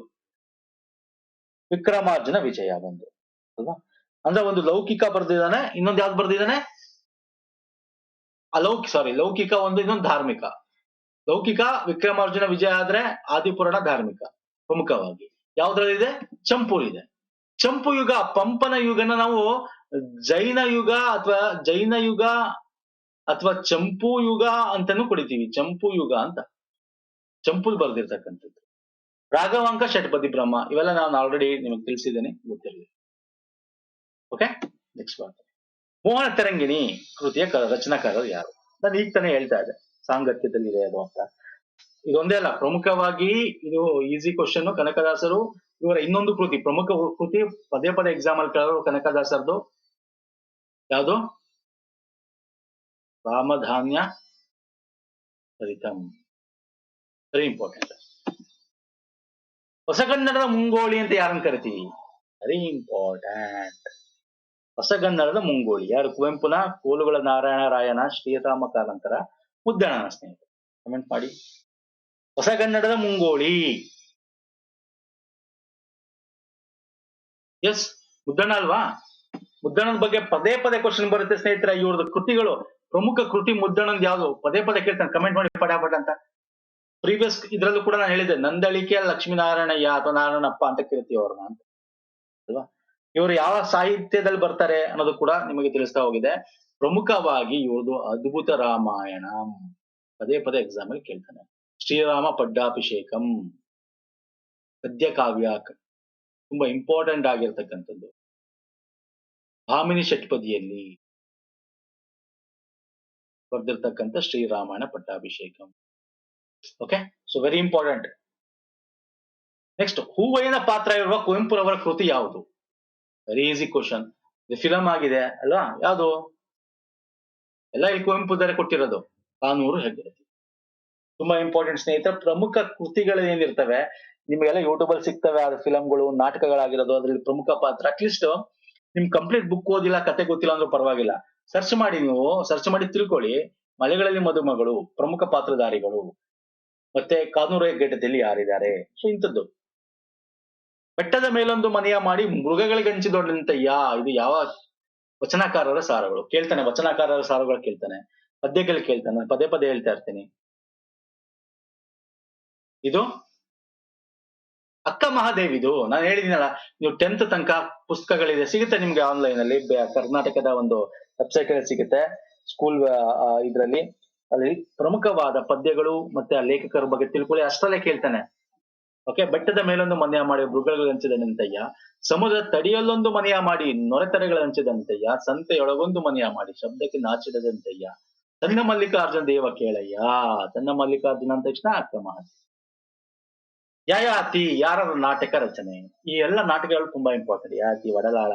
ವಿಕ್ರಮಾರ್ಜುನ ವಿಜಯ ಒಂದು, ಅಲ್ವಾ? ಅಂದ್ರೆ ಒಂದು ಲೌಕಿಕ ಬರ್ದಿದ್ದಾನೆ, ಇನ್ನೊಂದು ಯಾವ್ದು ಬರ್ದಿದ್ದಾನೆ? ಅಲೌಕಿಕ ಸಾರಿ ಲೌಕಿಕ ಒಂದು, ಇನ್ನೊಂದು ಧಾರ್ಮಿಕ. ಲೌಕಿಕ, ವಿಕ್ರಮಾರ್ಜುನ ವಿಜಯ ಆದ್ರೆ ಆದಿಪುರಾಣ ಧಾರ್ಮಿಕ, ಪ್ರಮುಖವಾಗಿ. ಯಾವ್ದ್ರಲ್ಲಿದೆ? ಚಂಪೂರ್ ಇದೆ ಚಂಪು ಯುಗ, ಪಂಪನ ಯುಗನ ನಾವು ಜೈನ ಯುಗ ಅಥವಾ ಜೈನ ಯುಗ ಅಥವಾ ಚಂಪು ಯುಗ ಅಂತಾನು ಕುಡಿತೀವಿ. ಚಂಪು ಯುಗ ಅಂತ. ಚಂಪು ಬರ್ದಿರ್ತಕ್ಕಂಥದ್ದು. ರಾಘವಾಂಕ, ಷಟ್ಪದಿ ಬ್ರಹ್ಮ, ಇವೆಲ್ಲ ನಾನು ಆಲ್ರೆಡಿ ನಿಮಗೆ ತಿಳಿಸಿದ್ದೇನೆ, ಗೊತ್ತಿರಲಿ. ಓಕೆ ನೆಕ್ಸ್ಟ್ ಬರ್ತದೆ ಮೋಹನ ತರಂಗಿಣಿ ಕೃತಿಯ ರಚನಾಕಾರರು ಯಾರು? ನಾನು ಈಗ ತಾನೇ ಹೇಳ್ತಾ ಇದ್ದೆ. ಸಾಂಗತ್ಯದಲ್ಲಿದೆ ಅದು ಅಂತ. ಇದೊಂದೇ ಅಲ್ಲ, ಪ್ರಮುಖವಾಗಿ ಇದು ಈಸಿ ಕ್ವಶನ್ ಕನಕದಾಸರು ಇವರ ಇನ್ನೊಂದು ಕೃತಿ, ಪ್ರಮುಖ ಕೃತಿ ಪದೇ ಪದೇ ಎಕ್ಸಾಮ್ ಅಲ್ಲಿ ಕೇಳೋರು ಕನಕದಾಸರದು ಯಾವುದು? ರಾಮಧಾನ್ಯ ಸರಿತಂ ವೆರಿ ಇಂಪಾರ್ಟೆಂಟ್ ಹೊಸಗನ್ನಡದ ಮುಂಗೋಳಿ ಅಂತ ಯಾರನ್ನ ಕರಿತೀವಿ? ವೆರಿ ಇಂಪಾರ್ಟೆಂಟ್ ಹೊಸಗನ್ನಡದ ಮುಂಗೋಳಿ. ಯಾರು? ಕುವೆಂಪುನ, ಕೋಲುಗಳ ನಾರಾಯಣ, ರಾಯನ ಶ್ರೀರಾಮ ಕಾರಂತರ ಮುದ್ದಣನ ಸ್ನೇಹಿತರು. ಕಮೆಂಟ್ ಮಾಡಿ. ಹೊಸಗನ್ನಡದ ಮುಂಗೋಳಿ. ಎಸ್ ಮುದ್ದಣ್ಣ ಅಲ್ವಾ? ಮುದ್ದಣ್ಣನ ಬಗ್ಗೆ ಪದೇ ಪದೇ ಕ್ವಶನ್ ಬರುತ್ತೆ ಸ್ನೇಹಿತರ, ಇವ್ರದ್ದು ಕೃತಿಗಳು. ಪ್ರಮುಖ ಕೃತಿ ಮುದ್ದಣ್ಣಂದ್ ಯಾವ್ದು? ಪದೇ ಪದೇ ಕೇಳ್ತಾನೆ ಕಮೆಂಟ್ ಮಾಡಿ ಪಟಾಪಟ ಅಂತ. ಪ್ರೀವಿಯಸ್ ಇದ್ರಲ್ಲೂ ಕೂಡ ನಾನು ಹೇಳಿದ್ದೆ, ನಂದಳಿಕೆ ಲಕ್ಷ್ಮೀನಾರಾಯಣಯ್ಯ ಅಥವಾ ನಾರಾಯಣಪ್ಪ ಅಂತ ಕೇಳ್ತೀವಿ ಅವ್ರನ್ನ ಅಂತ. ಅಲ್ವಾ? ಇವರು ಯಾವ ಸಾಹಿತ್ಯದಲ್ಲಿ ಬರ್ತಾರೆ ಅನ್ನೋದು ಕೂಡ ನಿಮಗೆ ತಿಳಿಸ್ತಾ ಹೋಗಿದೆ. ಪ್ರಮುಖವಾಗಿ ಇವ್ರದು ಅದ್ಭುತ ರಾಮಾಯಣ. ಪದೇ ಪದೇ ಎಕ್ಸಾಮ್ ಅಲ್ಲಿ ಕೇಳ್ತಾನೆ. ಶ್ರೀರಾಮ ಪಡ್ಡಾಭಿಷೇಕಂ ಪದ್ಯ ಕಾವ್ಯ ತುಂಬಾ ಇಂಪಾರ್ಟೆಂಟ್ ಆಗಿರ್ತಕ್ಕಂಥದ್ದು. ಭಾಮಿನಿ ಷಟ್ಪದಿಯಲ್ಲಿ ಬರ್ದಿರ್ತಕ್ಕಂಥ Shriramayana Pattabhishekam. Okay so very important next ಹೂವಯ್ಯನ ಪಾತ್ರ ಇರುವ ಕುವೆಂಪುರವರ ಕೃತಿ ಯಾವುದು? ವೆರಿ ಈಸಿ ಕ್ವಶನ್ ಇದು ಫಿಲಂ ಆಗಿದೆ, ಅಲ್ವಾ? ಯಾವುದು? ಎಲ್ಲ ಇಲ್ಲಿ ಕುವೆಂಪು ದರೆ ಕೊಟ್ಟಿರೋದು. ಕಾನೂರು ಹೆಗ್ಗಡತಿ. ತುಂಬಾ ಇಂಪಾರ್ಟೆಂಟ್ ಸ್ನೇಹಿತರೆ, ಪ್ರಮುಖ ಕೃತಿಗಳು ಏನಿರ್ತವೆ ನಿಮಗೆಲ್ಲ ಯೂಟ್ಯೂಬ್ ಅಲ್ಲಿ ಸಿಗ್ತವೆ ಅದ್ರ ಫಿಲಂಗಳು ನಾಟಕಗಳಾಗಿರೋದು, ಅದ್ರಲ್ಲಿ ಪ್ರಮುಖ ಪಾತ್ರ. ಅಟ್ಲೀಸ್ಟ್ ನಿಮ್ ಕಂಪ್ಲೀಟ್ ಬುಕ್ ಓದಿಲ್ಲ, ಕತೆ ಗೊತ್ತಿಲ್ಲ ಅಂದ್ರೂ ಪರವಾಗಿಲ್ಲ. ಸರ್ಚ್ ಮಾಡಿ ನೀವು ಸರ್ಚ್ ಮಾಡಿ ತಿಳ್ಕೊಳ್ಳಿ. ಮಲೆಗಳಲ್ಲಿ ಮದುಮಗಳು, ಪ್ರಮುಖ ಪಾತ್ರಧಾರಿಗಳು. ಮತ್ತೆ ಕಾನೂರು ಗೇಟದಲ್ಲಿ ಯಾರಿದ್ದಾರೆ? ಸೊ ಇಂಥದ್ದು. ಬೆಟ್ಟದ ಮೇಲೊಂದು ಮನೆಯ ಮಾಡಿ ಮೃಗಗಳಿಗೆ ಹಂಚಿದೊಡಂತಯ್ಯ ಇದು ಯಾವ ವಚನಕಾರರ ಸಾರಗಳು? ಕೇಳ್ತಾನೆ, ವಚನಕಾರರ ಸಾರಗಳು ಕೇಳ್ತಾನೆ. ಪದ್ಯಗಳು ಕೇಳ್ತಾನೆ, ಪದೇ ಪದೇ ಹೇಳ್ತಾ ಇರ್ತೀನಿ. ಇದು ಅಕ್ಕ ಮಹಾದೇವಿದು, ನಾನು ಹೇಳಿದ್ದೀನಲ್ಲ ನೀವು ಟೆಂತ್ ತನಕ ಪುಸ್ತಕಗಳಿದೆ, ಸಿಗುತ್ತೆ ನಿಮ್ಗೆ ಆನ್ಲೈನ್ ಅಲ್ಲಿ ಕರ್ನಾಟಕದ ಒಂದು ವೆಬ್ಸೈಟ್ ಅಲ್ಲಿ ಸಿಗುತ್ತೆ ಸ್ಕೂಲ್ ಇದ್ರಲ್ಲಿ. ಅಲ್ಲಿ ಪ್ರಮುಖವಾದ ಪದ್ಯಗಳು ಮತ್ತೆ ಆ ಲೇಖಕರ ಬಗ್ಗೆ ತಿಳ್ಕೊಳ್ಳಿ, ಅಷ್ಟರಲ್ಲೇ ಕೇಳ್ತಾನೆ. ಓಕೆ ಬೆಟ್ಟದ ಮೇಲೊಂದು ಮನೆಯ ಮಾಡಿ ಮೃಗಗಳಂಚಿದನಂತಯ್ಯ ಸಮುದ್ರ ತಡಿಯಲ್ಲೊಂದು ಮನೆಯ ಮಾಡಿ ನೊರೆತರೆಗಳಂಚಿದಂತಯ್ಯ ಸಂತೆಯೊಳಗೊಂದು ಮನೆಯ ಮಾಡಿ ಶಬ್ದಕ್ಕೆ ನಾಚಿಡದಂತಯ್ಯ ತನ್ನ ಮಲ್ಲಿಕಾರ್ಜುನ ದೇವ ಕೇಳಯ್ಯ, ತನ್ನ ಮಲ್ಲಿಕಾರ್ಜುನ ಅಂದ ತಕ್ಷಣ ಅಕ್ರಮ ಯಾಯಾತಿ ಯಾರ ನಾಟಕ ರಚನೆ? ಈ ಎಲ್ಲ ನಾಟಕಗಳು ತುಂಬಾ ಇಂಪಾರ್ಟೆಂಟ್ ಯಾತಿ ವಡಲಾಳ.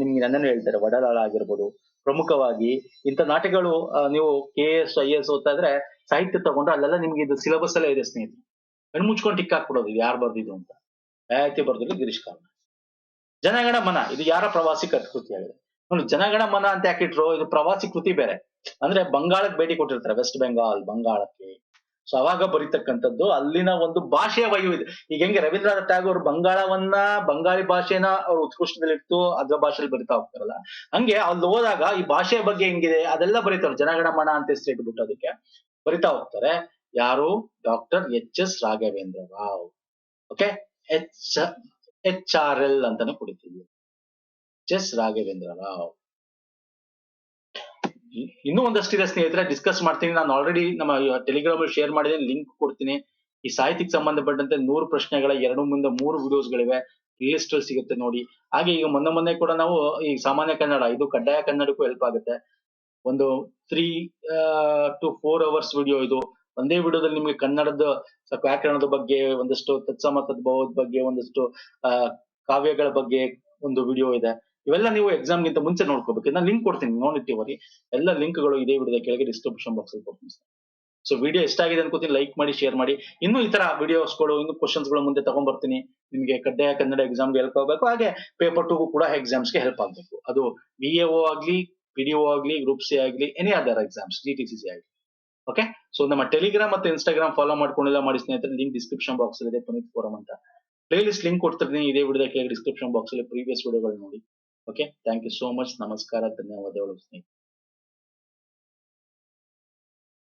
ನಿಮ್ಗೆ ನನ್ನನ್ನು ಹೇಳ್ತಾರೆ ವಡಲಾಳ ಆಗಿರ್ಬೋದು. ಪ್ರಮುಖವಾಗಿ ಇಂಥ ನಾಟಕಗಳು ನೀವು ಕೆ ಎಸ್ ಐ ಎಸ್ ಓದ್ತಾ ಇದ್ರೆ ಸಾಹಿತ್ಯ ತಗೊಂಡು ಅಲ್ಲೆಲ್ಲ ನಿಮ್ಗೆ ಇದು ಸಿಲೆಬಸ್ ಎಲ್ಲ ಇದೆ ಸ್ನೇಹಿತರು. ಕಣ್ಣು ಮುಚ್ಕೊಂಡು ಟಿಕ್ ಹಾಕ್ಬಿಡೋದು ಯಾರು ಬರ್ದಿದ್ದು ಅಂತ. ಯಾತಿ ಬರ್ದು ಗಿರೀಶ್ ಕಾರ್ನಾಡ್ ಜನಗಣ ಮನ, ಇದು ಯಾರ ಪ್ರವಾಸಿ ಕೃತಿ ಕೃತಿಯಾಗಿದೆ ನೋಡಿ, ಜನಗಣ ಮನ ಅಂತ ಯಾಕಿಟ್ರು ಇದು ಪ್ರವಾಸಿ ಕೃತಿ ಬೇರೆ. ಅಂದ್ರೆ ಬಂಗಾಳಕ್ಕೆ ಭೇಟಿ ಕೊಟ್ಟಿರ್ತಾರೆ ವೆಸ್ಟ್ ಬೆಂಗಾಲ್ ಬಂಗಾಳಕ್ಕೆ. ಸೊ ಅವಾಗ ಬರೀತಕ್ಕಂಥದ್ದು ಅಲ್ಲಿನ ಒಂದು ಭಾಷೆಯ ವೈವಿಧ್ಯ. ಈಗ ಹೆಂಗೆ ರವೀಂದ್ರನಾಥ ಟ್ಯಾಗೋರ್ ಬಂಗಾಳವನ್ನ ಬಂಗಾಳಿ ಭಾಷೆನ ಅವ್ರು ಉತ್ಕೃಷ್ಟದಲ್ಲಿಟ್ಟು ಅದ್ರ ಭಾಷೆಯಲ್ಲಿ ಬರಿತಾ ಹೋಗ್ತಾರಲ್ಲ, ಹಂಗೆ ಅಲ್ಲಿ ಹೋದಾಗ ಈ ಭಾಷೆಯ ಬಗ್ಗೆ ಹೆಂಗಿದೆ ಅದೆಲ್ಲ ಬರೀತಾರೆ. ಜನಗಣಮನ ಅಂತ ಹೆಸರು ಇಟ್ಬಿಟ್ಟು ಅದಕ್ಕೆ ಬರಿತಾ ಹೋಗ್ತಾರೆ. ಯಾರು? Doctor H S Raghavendra Rao. Okay? H H R L ಅಂತಾನೆ ಕುಡಿತೀವಿ. H S Raghavendra Rao. ಇನ್ನೂ ಒಂದಷ್ಟಿದೆ ಸ್ನೇಹಿತರೆ ಡಿಸ್ಕಸ್ ಮಾಡ್ತೀನಿ. ನಾನು ಆಲ್ರೆಡಿ ನಮ್ಮ ಟೆಲಿಗ್ರಾಮ್ ಅಲ್ಲಿ ಶೇರ್ ಮಾಡಿದೆ ಲಿಂಕ್ ಕೊಡ್ತೀನಿ. ಈ ಸಾಹಿತ್ಯಕ್ಕೆ ಸಂಬಂಧಪಟ್ಟಂತೆ ನೂರು ಪ್ರಶ್ನೆಗಳ, ಎರಡು ಮುಂದೆ ಮೂರು ವಿಡಿಯೋಸ್ಗಳಿವೆ ಲಿಸ್ಟ್ ಅಲ್ಲಿ ಸಿಗುತ್ತೆ ನೋಡಿ. ಹಾಗೆ ಈಗ ಮೊನ್ನೆ ಮೊನ್ನೆ ಕೂಡ ನಾವು ಈ ಸಾಮಾನ್ಯ ಕನ್ನಡ, ಇದು ಕಡ್ಡಾಯ ಕನ್ನಡಕ್ಕೂ ಹೆಲ್ಪ್ ಆಗುತ್ತೆ. ಒಂದು three to four hours video ಇದು. ಒಂದೇ ವಿಡಿಯೋದಲ್ಲಿ ನಿಮಗೆ ಕನ್ನಡದ ವ್ಯಾಕರಣದ ಬಗ್ಗೆ, ಒಂದಷ್ಟು ತತ್ಸಮ ತದ್ಭವದ ಬಗ್ಗೆ, ಒಂದಷ್ಟು ಕಾವ್ಯಗಳ ಬಗ್ಗೆ ಒಂದು ವಿಡಿಯೋ ಇದೆ. ಇವೆಲ್ಲ ನೀವು ಎಕ್ಸಾಮ್ ಗಿಂತ ಮುಂಚೆ ನೋಡ್ಕೋಬೇಕು. ನಾನು ಲಿಂಕ್ ಕೊಡ್ತೀನಿ ನೋಡಿಟ್ಟಿವರಿ ಎಲ್ಲ ಲಿಂಕ್ಗಳು ಇದೇ ವಿಡಿಯೋದ ಕೆಳಗೆ ಡಿಸ್ಕ್ರಿಪ್ಷನ್ ಬಾಕ್ಸ್ ಅಲ್ಲಿ ಕೊಡ್ತೀನಿ ಸೊ ವಿಡಿಯೋ ಎಷ್ಟಾಗಿದೆ ಅನ್ಕೋತೀನಿ ಲೈಕ್ ಮಾಡಿ ಶೇರ್ ಮಾಡಿ. ಇನ್ನೂ ಈ ತರ ವಿಡಿಯೋಸ್ಗಳು ಇನ್ನು ಕ್ವಶನ್ಸ್ಗಳು ಮುಂದೆ ತಗೊಂಡ್ಬರ್ತೀನಿ ನಿಮಗೆ ಕಡ್ಡಾಯ ಕನ್ನಡ ಎಕ್ಸಾಮ್ಗೆ ಹೆಲ್ಪ್ ಆಗಬೇಕು. ಹಾಗೆ ಪೇಪರ್ ಟು ಕೂಡ ಎಕ್ಸಾಮ್ಸ್ಗೆ ಹೆಲ್ಪ್ ಆಗಬೇಕು. ಅದು ವಿ ಎ ಓ ಆಗ್ಲಿ ಪಿ ಡಿ ಒ ಆಗ್ಲಿ ಗ್ರೂಪ್ ಸಿ ಆಗಲಿ any other exams G T C C ಆಗ್ಲಿ. ಓಕೆ ಸೊ ನಮ್ಮ ಟೆಲಿಗ್ರಾಮ್ ಮತ್ತೆ ಇನ್ಸ್ಟಾಗ್ರಾಮ್ ಫಾಲೋ ಮಾಡ್ಕೊಂಡಿಲ್ಲ, ಮಾಡಿ ಸ್ನೇಹಿತರೆ ಲಿಂಕ್ ಡಿಸ್ಕ್ರಿಪ್ಷನ್ ಬಾಕ್ಸ್ ಇದೆ ಪುನೀತ್ ಫೋರಂ ಅಂತ. ಪ್ಲೇ ಲಿಂಕ್ ಕೊಡ್ತಿರ್ತೀನಿ, ಇದೇ ವಿಡಿಯೋದ ಕೆಳಗೆ ಡಿಸ್ಕ್ರಿಪ್ಷನ್ ಬಾಕ್ಸ್ ಅಲ್ಲಿ ಪ್ರೀವಿಯಸ್ ವಿಡಿಯೋಗಳು ನೋಡಿ. Okay thank you so much ನಮಸ್ಕಾರ ಧನ್ಯವಾದಗಳು ಸ್ನೇಹಿತರೆ